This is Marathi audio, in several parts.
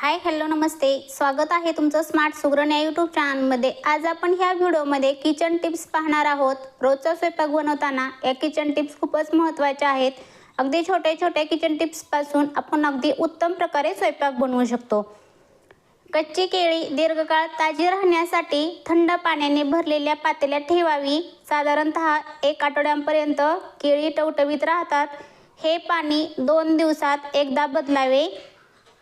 हाय हॅलो नमस्ते. स्वागत आहे तुमचं स्मार्ट सुग्रण या यूट्यूब चॅनलमध्ये आज आपण ह्या व्हिडिओमध्ये किचन टिप्स पाहणार आहोत. रोजचा स्वयंपाक बनवताना या किचन टिप्स खूपच महत्त्वाच्या आहेत. अगदी छोट्या छोट्या किचन टिप्सपासून आपण अगदी उत्तम प्रकारे स्वयंपाक बनवू शकतो. कच्ची केळी दीर्घकाळ ताजी राहण्यासाठी थंड पाण्याने भरलेल्या पातेल्यात ठेवावी. साधारणतः एक आठवड्यांपर्यंत केळी टवटवीत राहतात. हे पाणी दोन दिवसात एकदा बदलावे.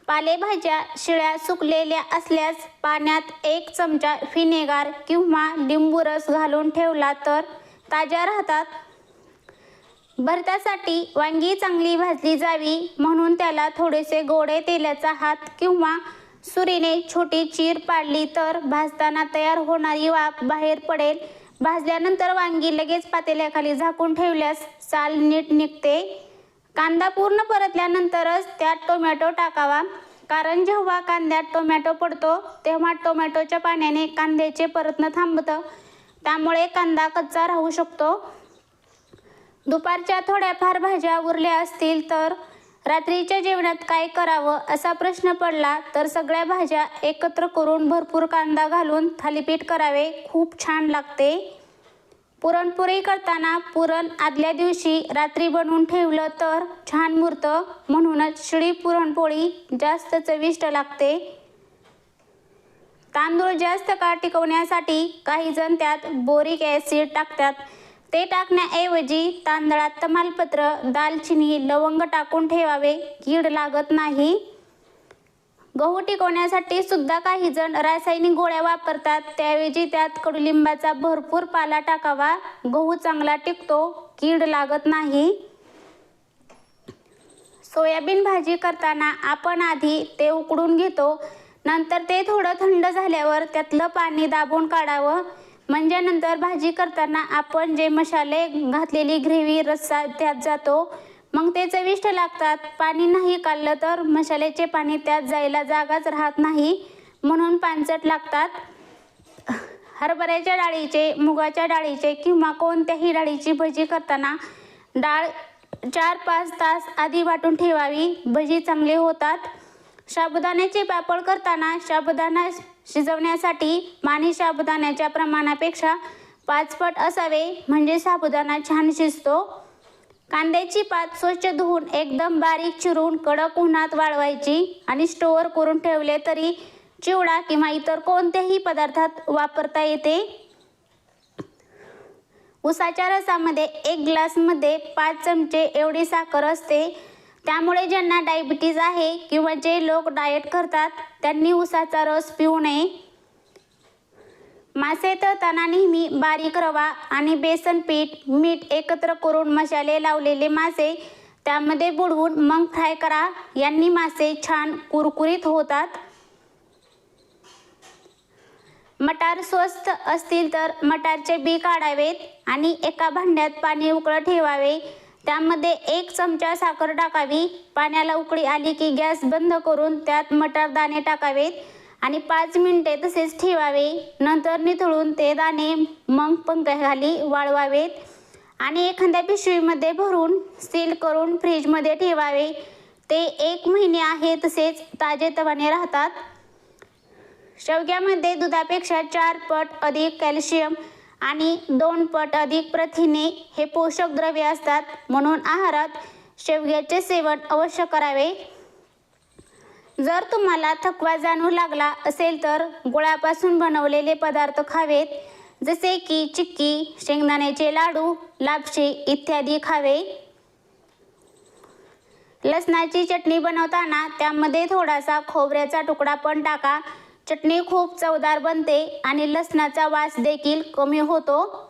पालेभाज्या शिळ्या सुकलेल्या असल्यास पाण्यात एक चमचा व्हिनेगार किंवा लिंबू रस घालून ठेवला तर ताज्या राहतात. भरतासाठी वांगी चांगली भाजली जावी म्हणून त्याला थोडेसे गोडे तेलाचा हात किंवा सुरीने छोटी चीर पाडली तर भाजताना तयार होणारी वाफ बाहेर पडेल. भाजल्यानंतर वांगी लगेच पातेल्याखाली झाकून ठेवल्यास साल नीट निघते. कांदा पूर्ण परतल्यानंतरच त्यात टोमॅटो टाकावा. कारण जेव्हा कांद्यात टोमॅटो पडतो तेव्हा टोमॅटोच्या पाण्याने कांद्याचे परतणं थांबतं. त्यामुळे कांदा कच्चा राहू शकतो. दुपारच्या थोड्याफार भाज्या उरल्या असतील तर रात्रीच्या जेवणात काय करावं असा प्रश्न पडला तर सगळ्या भाज्या एकत्र करून भरपूर कांदा घालून थालीपीठ करावे. खूप छान लागते. पुरणपोळी करताना पुरण आदल्या दिवशी रात्री बनवून ठेवलं तर छान मुरतं म्हणूनच शिळी पुरणपोळी जास्त चविष्ट लागते. तांदूळ जास्त काळ टिकवण्यासाठी काही जण त्यात बोरिक ॲसिड टाकतात. ते टाकण्याऐवजी तांदळात तमालपत्र दालचिनी लवंग टाकून ठेवावे. कीड लागत नाही. गहू टिकवण्यासाठी सुद्धा काही जण रासायनिक गोळ्या वापरतात. त्याऐवजी त्यात कडुलिंबाचा भरपूर पाला टाकावा. गहू चांगला टिकतो कीड लागत नाही. सोयाबीन भाजी करताना आपण आधी ते उकडून घेतो. नंतर ते थोडं थंड झाल्यावर त्यातलं पाणी दाबून काढावं. म्हणजे नंतर भाजी करताना आपण जे मसाले घातलेली ग्रेव्ही रस्सा त्यात जातो. मग ते चविष्ट लागतात. पाणी नाही काढलं तर मसाल्याचे पाणी त्यात जायला जागाच राहत नाही. म्हणून पानचट लागतात. हरभऱ्याच्या डाळीचे मुगाच्या डाळीचे किंवा कोणत्याही डाळीची भजी करताना डाळ चार पाच तास आधी वाटून ठेवावी. भजी चांगले होतात. साबुदाण्याचे पापड करताना साबुदाणा शिजवण्यासाठी पाणी साबुदाण्याच्या प्रमाणापेक्षा पाच पट असावे. म्हणजे साबुदाणा छान शिजतो. कांद्याची पात स्वच्छ धुवून एकदम बारीक चिरून कडक उन्हात वाळवायची आणि स्टोअर करून ठेवले तरी चिवडा किंवा इतर कोणत्याही पदार्थात वापरता येते. उसाच्या रसामध्ये एक ग्लासमध्ये पाच चमचे एवढी साखर असते. त्यामुळे ज्यांना डायबिटीज आहे किंवा जे लोक डाएट करतात त्यांनी उसाचा रस पिऊ नये. मासे तळताना नेहमी बारीक रवा आणि बेसन पीठ मीठ एकत्र करून मसाले लावलेले मासे त्यामध्ये बुडवून मग फ्राय करा. यांनी मासे छान कुरकुरीत होतात. मटार स्वस्त असतील तर मटारचे बी काढावेत आणि एका भांड्यात पाणी उकळं ठेवावे. त्यामध्ये एक चमचा साखर टाकावी. पाण्याला उकळी आली की गॅस बंद करून त्यात मटार दाणे टाकावेत. आणि पाच मिनिटे तसेच ठेवावे. नंतर निथळून ते दाणे मग पंख्याखाली वाळवावेत आणि एखाद्या पिशवीमध्ये भरून सील करून फ्रीजमध्ये ठेवावे. ते एक महिने आहे तसेच ताजेतवाने राहतात. शेवग्यामध्ये दुधापेक्षा चार पट अधिक कॅल्शियम आणि दोन पट अधिक प्रथिने हे पोषक द्रव्ये असतात. म्हणून आहारात शेवग्याचे सेवन अवश्य करावे. जर तुम्हाला थकवा जाणवू लागला असेल तर गुळापासून बनवलेले पदार्थ खावेत जसे की चिक्की शेंगदाण्याचे लाडू लापशी इत्यादी खावे. लसणाची चटणी बनवताना त्यामध्ये थोडासा खोबऱ्याचा तुकडा पण टाका. चटणी खूप चवदार बनते आणि लसणाचा वास देखील कमी होतो.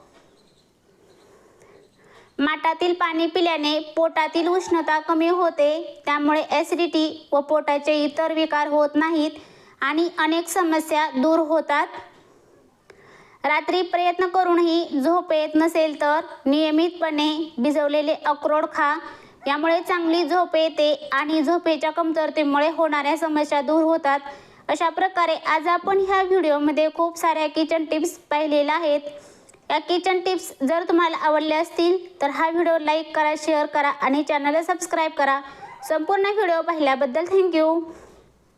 माठातील पाणी पिल्याने पोटातील उष्णता कमी होते. त्यामुळे ॲसिडिटी व पोटाचे इतर विकार होत नाहीत आणि अनेक समस्या दूर होतात. रात्री प्रयत्न करूनही झोप येत नसेल तर नियमितपणे भिजवलेले अक्रोड खा. यामुळे चांगली झोप येते आणि झोपेच्या कमतरतेमुळे होणाऱ्या समस्या दूर होतात. अशा प्रकारे आज आपण ह्या व्हिडिओमध्ये खूप साऱ्या किचन टिप्स पाहिलेल्या आहेत. या किचन टिप्स जर तुम्हाला आवडल्या असतील तर हा व्हिडिओ लाईक करा शेअर करा आणि चॅनलला सबस्क्राईब करा. संपूर्ण व्हिडिओ पाहिल्याबद्दल थँक्यू